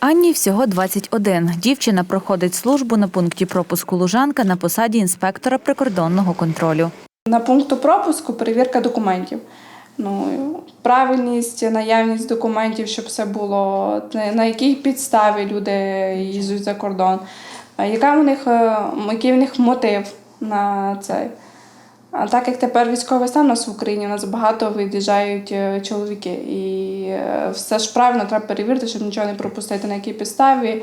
Анні всього 21. Дівчина проходить службу на пункті пропуску Лужанка на посаді інспектора прикордонного контролю. На пункту пропуску перевірка документів. Ну, правильність, наявність документів, щоб все було, на якій підставі люди їздять за кордон, яка у них, е, який в них мотив на цей. А так як тепер військовий стан у нас в Україні, у нас багато виїжджають е, чоловіки. І е, все ж правильно треба перевірити, щоб нічого не пропустити, на якій підставі.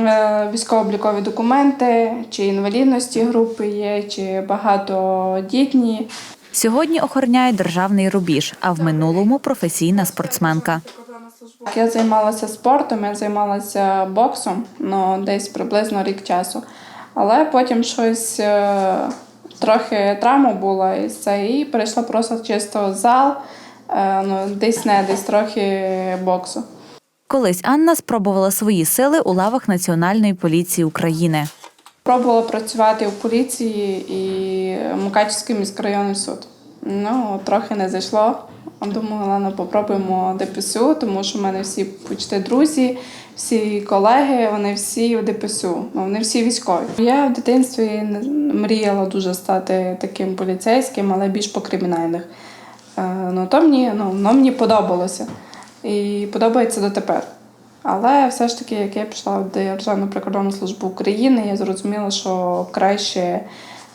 Е, Військово-облікові документи, чи інвалідності групи є, чи багатодітні. Сьогодні охороняє державний рубіж, а в минулому професійна спортсменка. Я займалася спортом, я займалася боксом ну, десь приблизно рік часу. Але потім щось трохи травма була і це, і перейшла просто чисто в зал, е, ну, десь не, десь трохи боксу. Колись Анна спробувала свої сили у лавах Національної поліції України. Пробувала працювати у поліції і Мукачівський міськрайонний суд. Ну, трохи не зайшло. Думала, ладно, попробуємо ДПСУ, тому що в мене всі почти друзі, всі колеги, вони всі в ДПСУ, ну, вони всі військові. Я в дитинстві мріяла дуже стати таким поліцейським, але більш по кримінальних. Е, Ну, то мені, ну, воно мені подобалося. І подобається дотепер. Але все ж таки, як я пішла в Державну прикордонну службу України, я зрозуміла, що краще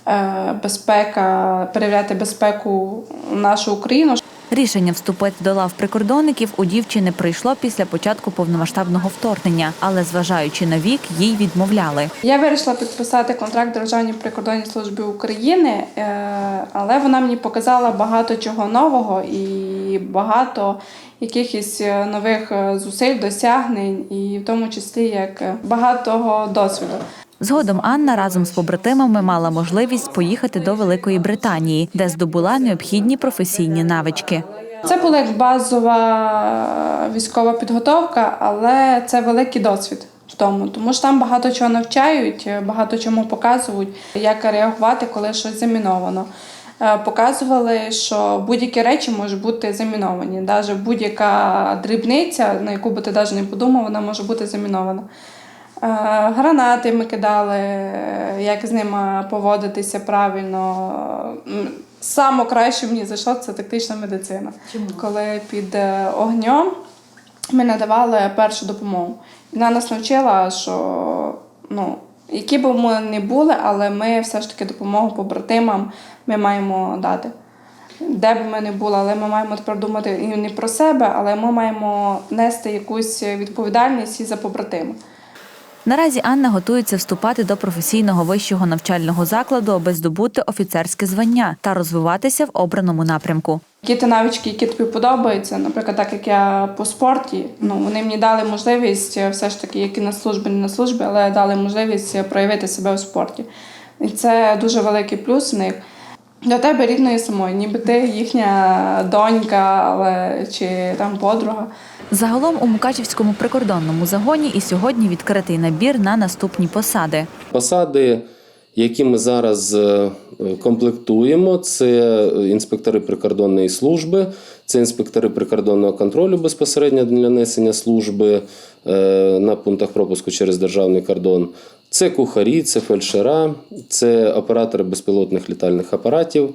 е, безпека, перевіряти безпеку нашу Україну. Рішення вступити до лав прикордонників у дівчини прийшло після початку повномасштабного вторгнення, але зважаючи на вік, їй відмовляли. Я вирішила підписати контракт Державній прикордонній службі України, е, але вона мені показала багато чого нового і багато якихось е, нових е, зусиль, досягнень, і в тому числі як е, багатого досвіду. Згодом Анна разом з побратимами мала можливість поїхати до Великої Британії, де здобула необхідні професійні навички. Це була як базова військова підготовка, але це великий досвід в тому, тому що там багато чого навчають, багато чому показують, як реагувати, коли щось заміновано. Е, Показували, що будь-які речі можуть бути заміновані. Навіть будь-яка дрібниця, на яку би ти навіть не подумав, вона може бути замінована. Е, Гранати ми кидали, як з ними поводитися правильно. Саме краще мені зайшло це тактична медицина. Коли під е, огнем ми надавали першу допомогу. Вона нас навчила, що ну, які б ми не були, але ми все ж таки допомогу побратимам ми маємо дати. Де б ми не були, але ми маємо тепер думати і не про себе, але ми маємо нести якусь відповідальність і за побратима. Наразі Анна готується вступати до професійного вищого навчального закладу, аби здобути офіцерське звання та розвиватися в обраному напрямку. Які ті навички, які тобі подобаються, наприклад, так як я по спорті, ну вони мені дали можливість е, все ж таки, як і на службі, не на службі, але дали можливість е, проявити себе у спорті. І це дуже великий плюс в них. Для тебе рідної самої, ніби ти їхня донька, але чи там подруга. Загалом у Мукачівському прикордонному загоні і сьогодні відкритий набір на наступні посади. Посади, які ми зараз е, комплектуємо, це інспектори прикордонної служби, це інспектори прикордонного контролю безпосередньо для несення служби е, на пунктах пропуску через державний кордон. Це кухарі, це фельдшера, це оператори безпілотних літальних апаратів.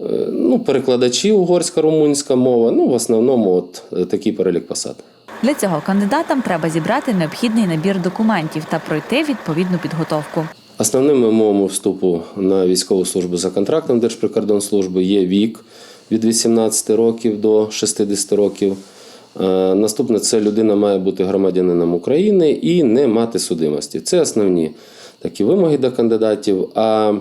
е, Ну, перекладачі угорська румунська мова. Ну, в основному, от такий перелік посад. Для цього кандидатам треба зібрати необхідний набір документів та пройти відповідну підготовку. Основними умовами вступу на військову службу за контрактом Держприкордонслужби є вік від 18 років до 60 років. Е, Наступне це людина має бути громадянином України і не мати судимості. Це основні такі вимоги до кандидатів. А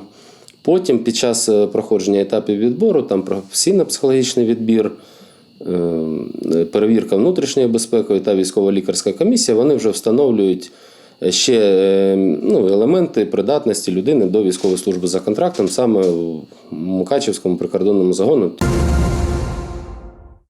потім, під час е, проходження етапів відбору, там професійно-психологічний відбір, е, перевірка внутрішньої безпеки та військово-лікарська комісія, вони вже встановлюють ще е, ну, елементи придатності людини до військової служби за контрактом саме в Мукачівському прикордонному загону.